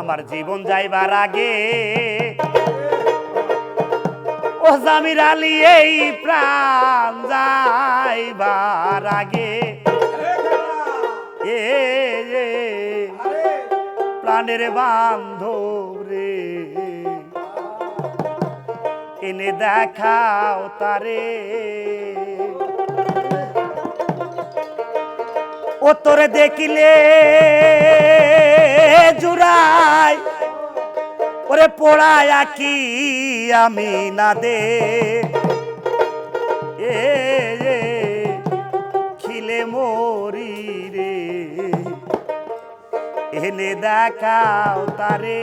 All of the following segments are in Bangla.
আমার জীবন যাইবার আগে ও জামির আলী, এই প্রাণ যাইবার আগে। এ প্রাণের বান্ধব রে। এনে দেখাও তারে। ও তোরে দেখিলে জুড়াই, ওরে পোড়ায় কি আমি না দে। এ, খিলে মরি রে, এনে দেখাও তারে।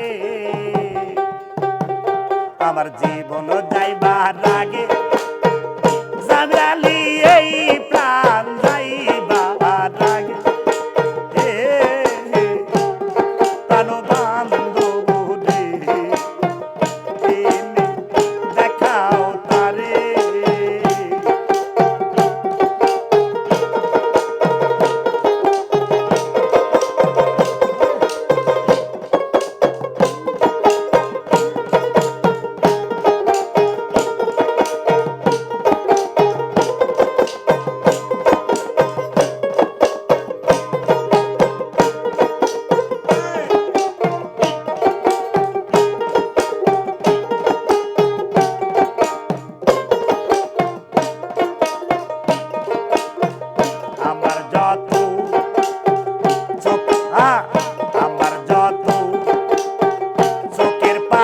আমার জীবন যাইবার আগে জামরালি এই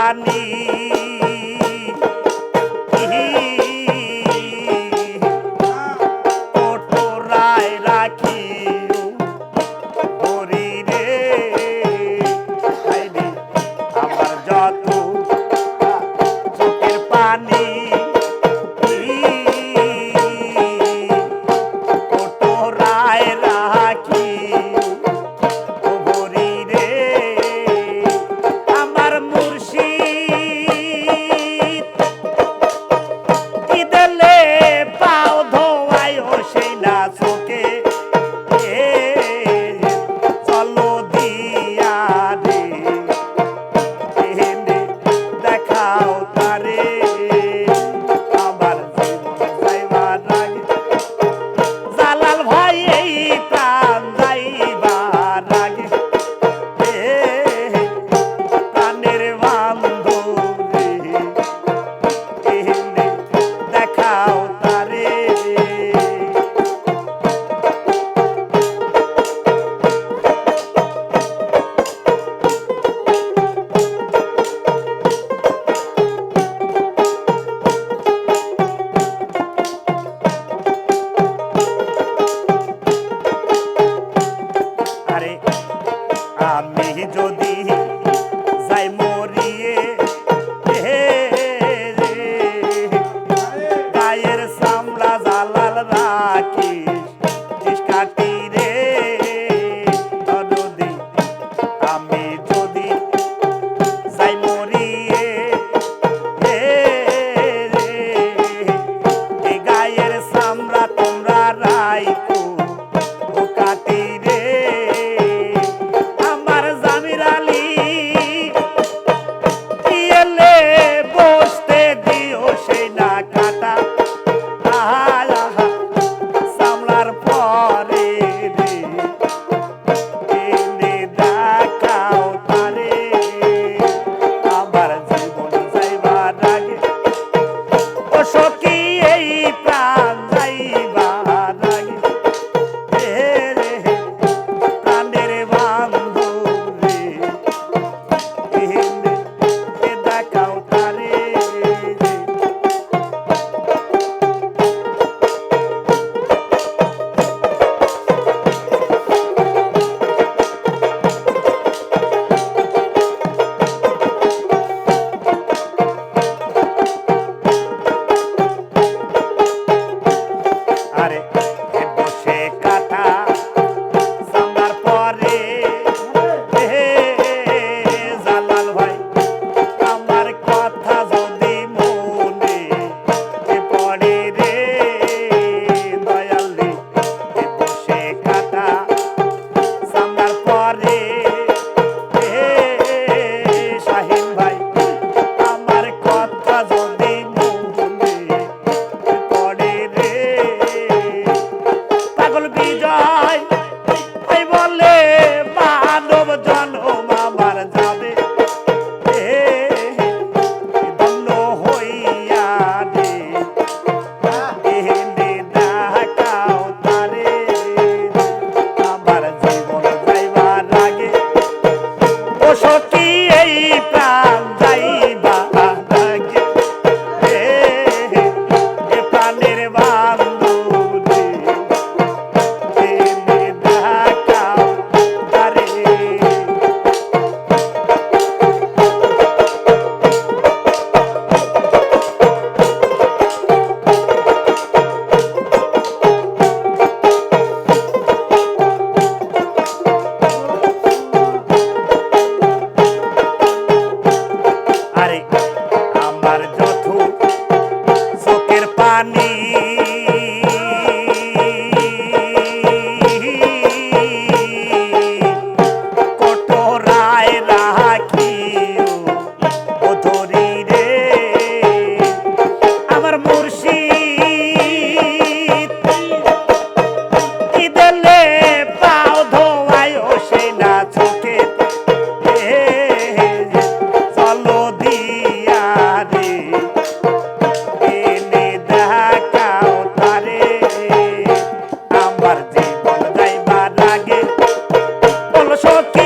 জানি। আরে আমার fuck